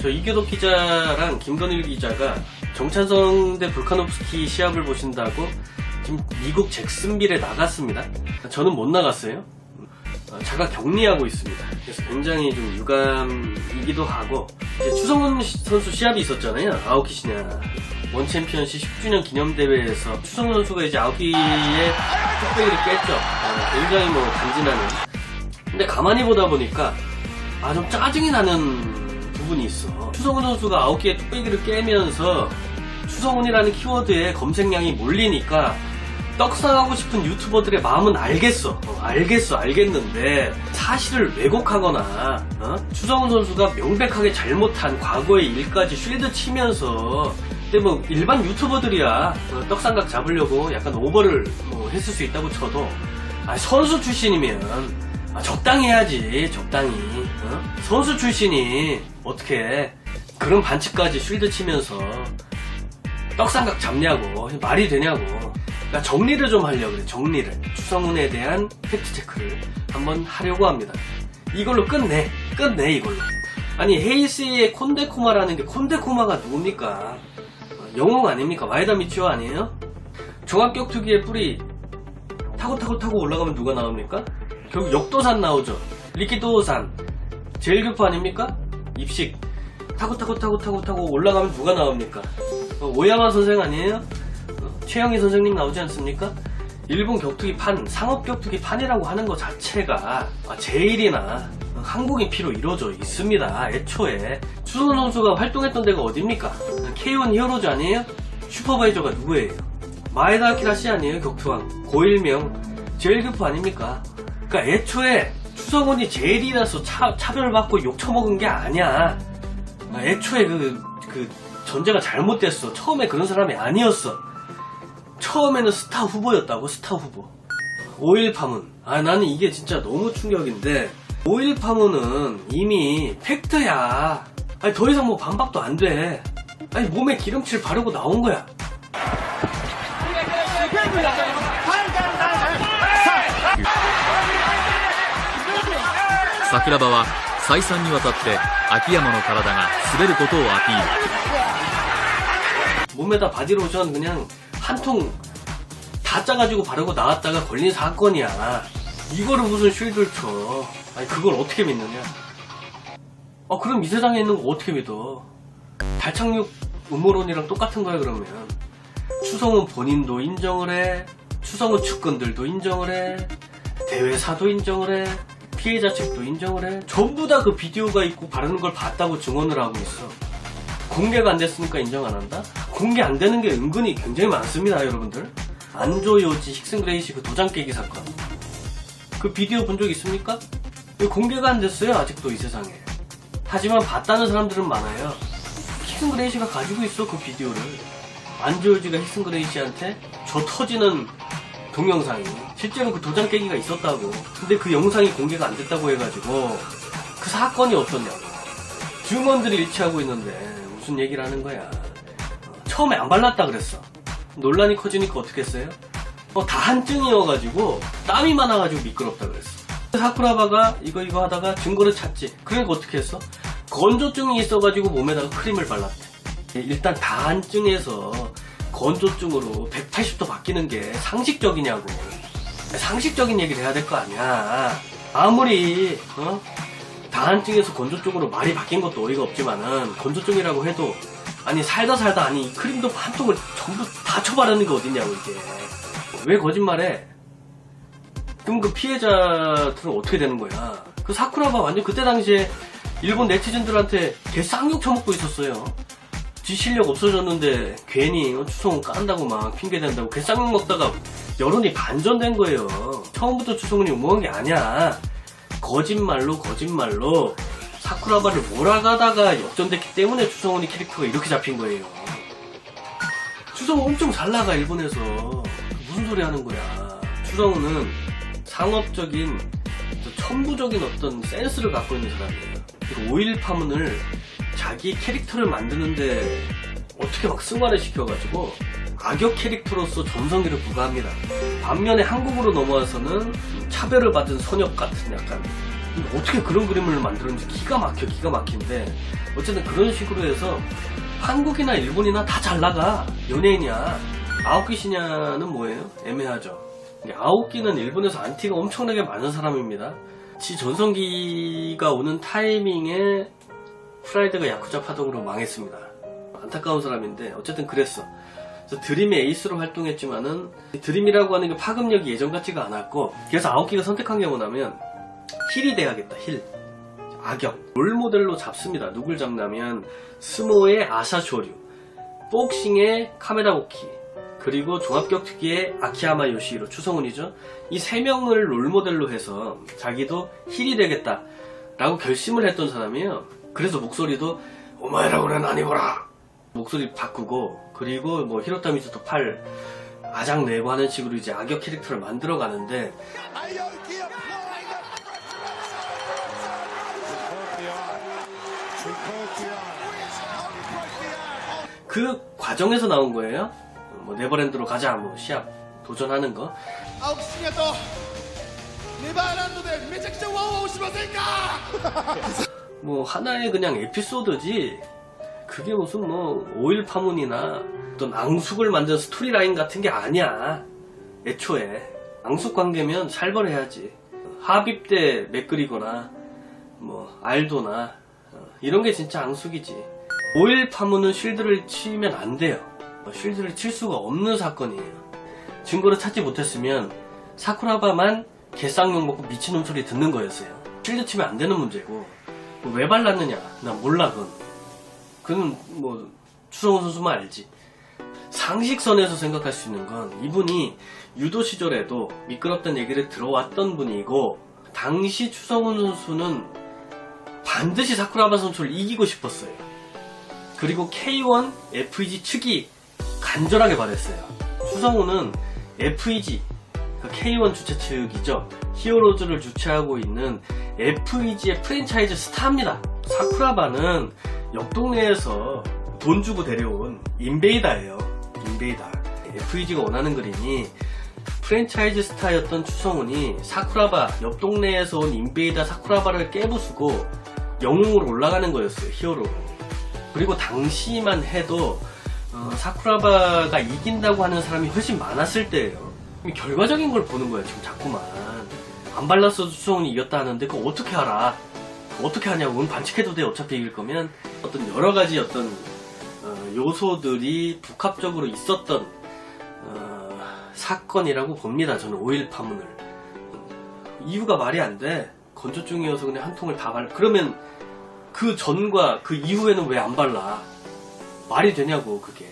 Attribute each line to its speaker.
Speaker 1: 저 이교덕 기자랑 김건일 기자가 정찬성 대 불카노프스키 시합을 보신다고 지금 미국 잭슨빌에 나갔습니다. 저는 못 나갔어요. 어, 제가 격리하고 있습니다. 그래서 굉장히 좀 유감이기도 하고 이제 추성훈 시- 선수 시합이 있었잖아요. 아오키시냐 원 챔피언십 10주년 기념 대회에서 추성훈 선수가 이제 아오키의 뚝배기를 깼죠. 어, 굉장히 뭐 간지나는. 근데 가만히 보다 보니까 아 좀 짜증이 나는 부분이 있어. 추성훈 선수가 아홉 개의 뚝배기를 깨면서 추성훈이라는 키워드에 검색량이 몰리니까 떡상하고 싶은 유튜버들의 마음은 알겠어. 어, 알겠어, 알겠는데 사실을 왜곡하거나 어? 추성훈 선수가 명백하게 잘못한 과거의 일까지 쉴드 치면서 근데 뭐 일반 유튜버들이야 어, 떡상각 잡으려고 약간 오버를 뭐 했을 수 있다고 쳐도 아, 선수 출신이면 아, 적당히 해야지 적당히. 어? 선수 출신이 어떻게 그런 반칙까지 쉴드 치면서 떡상각 잡냐고 말이 되냐고. 그러니까 정리를 좀 하려고 그래 정리를. 추성훈에 대한 팩트체크를 한번 하려고 합니다. 이걸로 끝내 끝내 이걸로. 아니 헤이스의 콘데코마라는 게 콘데코마가 누굽니까? 어, 영웅 아닙니까? 와이다 미치오 아니에요? 종합격투기의 뿌리 타고 타고 타고 올라가면 누가 나옵니까? 결국 역도산 나오죠. 리키도산. 제일 교포 아닙니까? 입식. 타고 타고 타고 타고 타고 올라가면 누가 나옵니까? 어, 오야마 선생 아니에요? 어, 최영희 선생님 나오지 않습니까? 일본 격투기 판, 상업 격투기 판이라고 하는 것 자체가 아, 제일이나 한국인 피로 이루어져 있습니다. 애초에. 추선 선수가 활동했던 데가 어딥니까? K1 히어로즈 아니에요? 슈퍼바이저가 누구예요? 마에다 키라시 아니에요? 격투왕. 고일명. 제일 교포 아닙니까? 그러니까 애초에 추성훈이 제일이라서 차, 차별받고 욕 처먹은 게 아니야. 아, 애초에 그, 그 전제가 잘못됐어. 처음에 그런 사람이 아니었어. 처음에는 스타 후보였다고, 스타 후보. 오일 파문. 아, 나는 이게 진짜 너무 충격인데, 오일 파문은 이미 팩트야. 아니, 더 이상 뭐 반박도 안 돼. 아니, 몸에 기름칠 바르고 나온 거야.
Speaker 2: 桜庭は再三にわたって秋山の体が滑ることをアピール
Speaker 1: 몸에다 바디로션 그냥 한 통 다 짜가지고 바르고 나왔다가 걸린 사건이야. 이거를 무슨 쉴드를 쳐. 아니, 그걸 어떻게 믿느냐. 어, 그럼 이 세상에 있는 거 어떻게 믿어. 달착륙 음모론이랑 똑같은 거야, 그러면. 추성훈 본인도 인정을 해. 추성훈 측근들도 인정을 해. 대회사도 인정을 해. 피해자 측도 인정을 해. 전부 다 그 비디오가 있고 바르는 걸 봤다고 증언을 하고 있어. 공개가 안 됐으니까 인정 안 한다? 공개 안 되는 게 은근히 굉장히 많습니다, 여러분들. 안조요지 힉슨그레이시 그 도장 깨기 사건. 그 비디오 본 적 있습니까? 공개가 안 됐어요, 아직도 이 세상에. 하지만 봤다는 사람들은 많아요. 힉슨그레이시가 가지고 있어, 그 비디오를. 안조요지가 힉슨그레이시한테 저 터지는 동영상이. 실제로 그 도장 깨기가 있었다고. 근데 그 영상이 공개가 안 됐다고 해가지고 그 사건이 어떻냐고. 증언들이 일치하고 있는데 무슨 얘기를 하는 거야. 어, 처음에 안 발랐다 그랬어. 논란이 커지니까 어떻게 했어요? 어, 다 한증이어가지고 땀이 많아가지고 미끄럽다 그랬어. 사쿠라바가 이거 이거 하다가 증거를 찾지. 그러니까 어떻게 했어? 건조증이 있어가지고 몸에다가 크림을 발랐대. 예, 일단 다 한증에서 건조증으로 180도 바뀌는 게 상식적이냐고. 상식적인 얘기를 해야 될 거 아니야. 아무리 어? 다한증에서 건조증으로 말이 바뀐 것도 어이가 없지만은 건조증이라고 해도 아니 살다 살다 아니 이 크림도 한 통을 전부 다 쳐바르는 게 어딨냐고 이게 왜 거짓말해? 그럼 그 피해자들은 어떻게 되는 거야? 그 사쿠라가 완전 그때 당시에 일본 네티즌들한테 개 쌍욕 쳐먹고 있었어요. 지 실력 없어졌는데 괜히 어, 추성훈 깐다고 막 핑계댄다고 개 쌍욕 먹다가 여론이 반전된 거예요. 처음부터 추성훈이 우모한 게 아니야. 거짓말로 거짓말로 사쿠라바를 몰아가다가 역전됐기 때문에 추성훈이 캐릭터가 이렇게 잡힌 거예요. 추성훈 엄청 잘 나가 일본에서 무슨 소리 하는 거야. 추성훈은 상업적인 저 천부적인 어떤 센스를 갖고 있는 사람이에요. 그리고 오일 파문을 자기 캐릭터를 만드는데 어떻게 막 승화를 시켜가지고 악역 캐릭터로서 전성기를 부과합니다. 반면에 한국으로 넘어와서는 차별을 받은 선역 같은 약간 어떻게 그런 그림을 만들었는지 기가 막혀 기가 막힌데 어쨌든 그런 식으로 해서 한국이나 일본이나 다 잘 나가 연예인이야 아오키 시냐는 뭐예요? 애매하죠 아오키는 일본에서 안티가 엄청나게 많은 사람입니다 지 전성기가 오는 타이밍에 프라이드가 야쿠자 파동으로 망했습니다. 안타까운 사람인데 어쨌든 그랬어. 그래서 드림의 에이스로 활동했지만은 드림이라고 하는 게 파급력이 예전 같지가 않았고 그래서 아오키가 선택한 게 뭐냐면 힐이 돼야겠다 힐. 악역. 롤모델로 잡습니다. 누굴 잡냐면 스모의 아사쇼류 복싱의 카메라오키 그리고 종합격투기의 아키야마 요시히로 추성훈이죠. 이 세 명을 롤모델로 해서 자기도 힐이 되겠다 라고 결심을 했던 사람이에요 그래서 목소리도 오마이라고는 아니거라 목소리 바꾸고 그리고 뭐 히로타미즈도 팔 아장 내고 하는 식으로 이제 악역 캐릭터를 만들어 가는데 그 과정에서 나온 거예요. 뭐 네버랜드로 가자 뭐 시합 도전하는 거.
Speaker 3: 아홉 시에 또 네버랜드에 매직자 와우 오시마세까.
Speaker 1: 뭐 하나의 그냥 에피소드지. 그게 무슨 뭐 오일 파문이나 어떤 앙숙을 만든 스토리 라인 같은 게 아니야. 애초에 앙숙 관계면 살벌해야지. 합입 때 맥그리거나 뭐 알도나 어, 이런 게 진짜 앙숙이지. 오일 파문은 쉴드를 치면 안 돼요. 어, 쉴드를 칠 수가 없는 사건이에요. 증거를 찾지 못했으면 사쿠라바만 개쌍욕 먹고 미친놈 소리 듣는 거였어요. 쉴드 치면 안 되는 문제고 뭐 왜 발랐느냐? 난 몰라 그건. 그건 뭐 추성훈 선수만 알지. 상식선에서 생각할 수 있는 건 이분이 유도 시절에도 미끄럽다는 얘기를 들어왔던 분이고 당시 추성훈 선수는 반드시 사쿠라바 선수를 이기고 싶었어요. 그리고 K1 FEG 측이 간절하게 바랬어요. 추성훈은 FEG 그 K1 주최 측이죠. 히어로즈를 주최하고 있는 FEG의 프랜차이즈 스타입니다. 사쿠라바는 옆 동네에서 돈 주고 데려온 인베이다예요. 인베이다. FEG가 원하는 그림이 프랜차이즈 스타였던 추성훈이 사쿠라바 옆 동네에서 온 인베이다 사쿠라바를 깨부수고 영웅으로 올라가는 거였어요. 히어로로. 그리고 당시만 해도 어, 사쿠라바가 이긴다고 하는 사람이 훨씬 많았을 때예요. 결과적인 걸 보는 거야 지금 자꾸만. 안 발랐어도 추성훈이 이겼다 하는데 그거 어떻게 알아? 어떻게 하냐고. 은 반칙해도 돼 어차피 이길 거면 어떤 여러 가지 어떤 어, 요소들이 복합적으로 있었던 어, 사건이라고 봅니다. 저는 오일 파문을. 이유가 말이 안 돼. 건조증이어서 그냥 한 통을 다 발라. 그러면 그 전과 그 이후에는 왜 안 발라? 말이 되냐고 그게